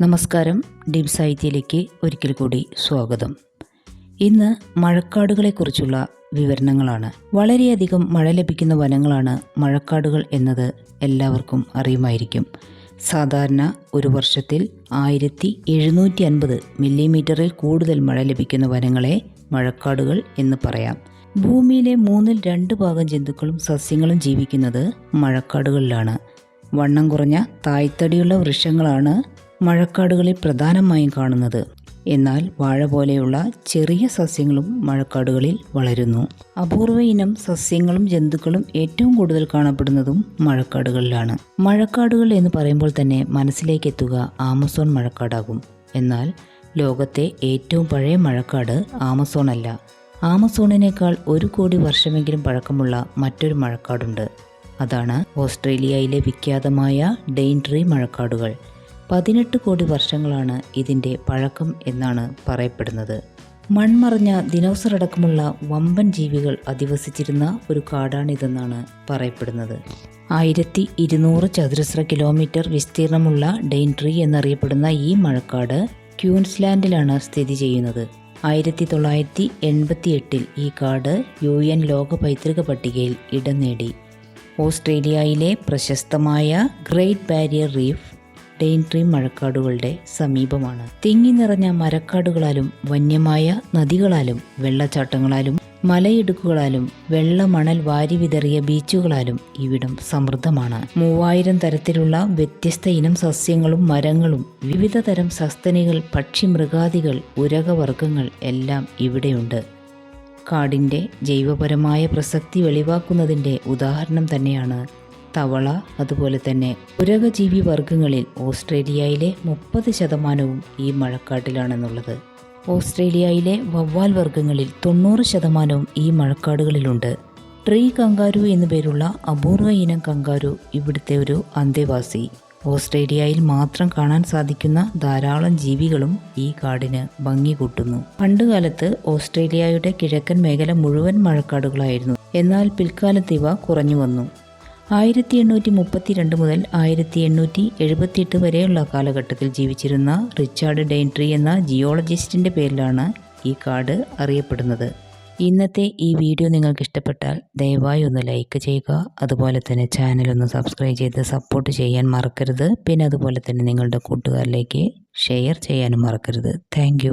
നമസ്കാരം. ഡീപ് സാഹിത്യയിലേക്ക് ഒരിക്കൽ കൂടി സ്വാഗതം. ഇന്ന് മഴക്കാടുകളെക്കുറിച്ചുള്ള വിവരണങ്ങളാണ്. വളരെയധികം മഴ ലഭിക്കുന്ന വനങ്ങളാണ് മഴക്കാടുകൾ എന്നത് എല്ലാവർക്കും അറിയുമായിരിക്കും. സാധാരണ ഒരു വർഷത്തിൽ ആയിരത്തി എഴുന്നൂറ്റി അൻപത് മില്ലിമീറ്ററിൽ കൂടുതൽ മഴ ലഭിക്കുന്ന വനങ്ങളെ മഴക്കാടുകൾ എന്ന് പറയാം. ഭൂമിയിലെ മൂന്നിൽ രണ്ട് ഭാഗം ജന്തുക്കളും സസ്യങ്ങളും ജീവിക്കുന്നത് മഴക്കാടുകളിലാണ്. വണ്ണം കുറഞ്ഞ തായ്തടിയുള്ള വൃക്ഷങ്ങളാണ് മഴക്കാടുകളിൽ പ്രധാനമായും കാണുന്നത്. എന്നാൽ വാഴ പോലെയുള്ള ചെറിയ സസ്യങ്ങളും മഴക്കാടുകളിൽ വളരുന്നു. അപൂർവ ഇനം സസ്യങ്ങളും ജന്തുക്കളും ഏറ്റവും കൂടുതൽ കാണപ്പെടുന്നതും മഴക്കാടുകളിലാണ്. മഴക്കാടുകൾ എന്ന് പറയുമ്പോൾ തന്നെ മനസ്സിലേക്ക് എത്തുക ആമസോൺ മഴക്കാടാകും. എന്നാൽ ലോകത്തെ ഏറ്റവും പഴയ മഴക്കാട് ആമസോൺ അല്ല. ആമസോണിനേക്കാൾ ഒരു കോടി വർഷമെങ്കിലും പഴക്കമുള്ള മറ്റൊരു മഴക്കാടുണ്ട്. അതാണ് ഓസ്ട്രേലിയയിലെ വിഖ്യാതമായ ഡെയിൻട്രി മഴക്കാടുകൾ. പതിനെട്ട് കോടി വർഷങ്ങളാണ് ഇതിന്റെ പഴക്കം എന്നാണ് പറയപ്പെടുന്നത്. മൺമറഞ്ഞ ദിനോസർ അടക്കമുള്ള വമ്പൻ ജീവികൾ അധിവസിച്ചിരുന്ന ഒരു കാടാണിതെന്നാണ് പറയപ്പെടുന്നത്. ആയിരത്തി ഇരുന്നൂറ് ചതുരശ്ര കിലോമീറ്റർ വിസ്തീർണമുള്ള ഡെയിൻട്രി എന്നറിയപ്പെടുന്ന ഈ മഴക്കാട് ക്യൂൻസ്ലാൻഡിലാണ് സ്ഥിതി ചെയ്യുന്നത്. ആയിരത്തി തൊള്ളായിരത്തി എൺപത്തി എട്ടിൽ ഈ കാട് യു എൻ ലോക പൈതൃക പട്ടികയിൽ ഇടം നേടി. ഓസ്ട്രേലിയയിലെ പ്രശസ്തമായ ഗ്രേറ്റ് ബാരിയർ റീഫ് ഡെയിൻട്രീ മഴക്കാടുകളുടെ സമീപമാണ്. തിങ്ങി നിറഞ്ഞ മരക്കാടുകളാലും വന്യമായ നദികളാലും വെള്ളച്ചാട്ടങ്ങളാലും മലയിടുക്കുകളാലും വെള്ളമണൽ വാരി വിതറിയ ബീച്ചുകളാലും ഇവിടം സമൃദ്ധമാണ്. മൂവായിരം തരത്തിലുള്ള വ്യത്യസ്ത ഇനം സസ്യങ്ങളും മരങ്ങളും വിവിധ തരം സസ്തനികൾ പക്ഷിമൃഗാദികൾ ഉരകവർഗങ്ങൾ എല്ലാം ഇവിടെയുണ്ട്. കാടിന്റെ ജൈവപരമായ പ്രസക്തി വെളിവാക്കുന്നതിന്റെ ഉദാഹരണം തന്നെയാണ് തവള അതുപോലെ തന്നെ ഉരകജീവി വർഗങ്ങളിൽ ഓസ്ട്രേലിയയിലെ മുപ്പത് ശതമാനവും ഈ മഴക്കാട്ടിലാണെന്നുള്ളത്. ഓസ്ട്രേലിയയിലെ വവ്വാൽ വർഗങ്ങളിൽ തൊണ്ണൂറ് ശതമാനവും ഈ മഴക്കാടുകളിലുണ്ട്. ട്രീ കങ്കാരു എന്നു പേരുള്ള അപൂർവ ഇനം കങ്കാരു ഇവിടുത്തെ ഒരു അന്തേവാസി. ഓസ്ട്രേലിയയിൽ മാത്രം കാണാൻ സാധിക്കുന്ന ധാരാളം ജീവികളും ഈ കാടിന് ഭംഗി കൂട്ടുന്നു. പണ്ടുകാലത്ത് ഓസ്ട്രേലിയയുടെ കിഴക്കൻ മേഖല മുഴുവൻ മഴക്കാടുകളായിരുന്നു. എന്നാൽ പിൽക്കാലത്ത് ഇവ കുറഞ്ഞു വന്നു. ആയിരത്തി എണ്ണൂറ്റി മുപ്പത്തിരണ്ട് മുതൽ ആയിരത്തി എണ്ണൂറ്റി എഴുപത്തിയെട്ട് വരെയുള്ള കാലഘട്ടത്തിൽ ജീവിച്ചിരുന്ന റിച്ചാർഡ് ഡെയിൻട്രി എന്ന ജിയോളജിസ്റ്റിന്റെ പേരിലാണ് ഈ കാർഡ് അറിയപ്പെടുന്നത്. ഇന്നത്തെ ഈ വീഡിയോ നിങ്ങൾക്ക് ഇഷ്ടപ്പെട്ടാൽ ദയവായി ഒന്ന് ലൈക്ക് ചെയ്യുക. അതുപോലെ തന്നെ ചാനൽ ഒന്ന് സബ്സ്ക്രൈബ് ചെയ്ത് സപ്പോർട്ട് ചെയ്യാൻ മറക്കരുത്. പിന്നെ അതുപോലെ തന്നെ നിങ്ങളുടെ കൂട്ടുകാരിലേക്ക് ഷെയർ ചെയ്യാനും മറക്കരുത്. താങ്ക്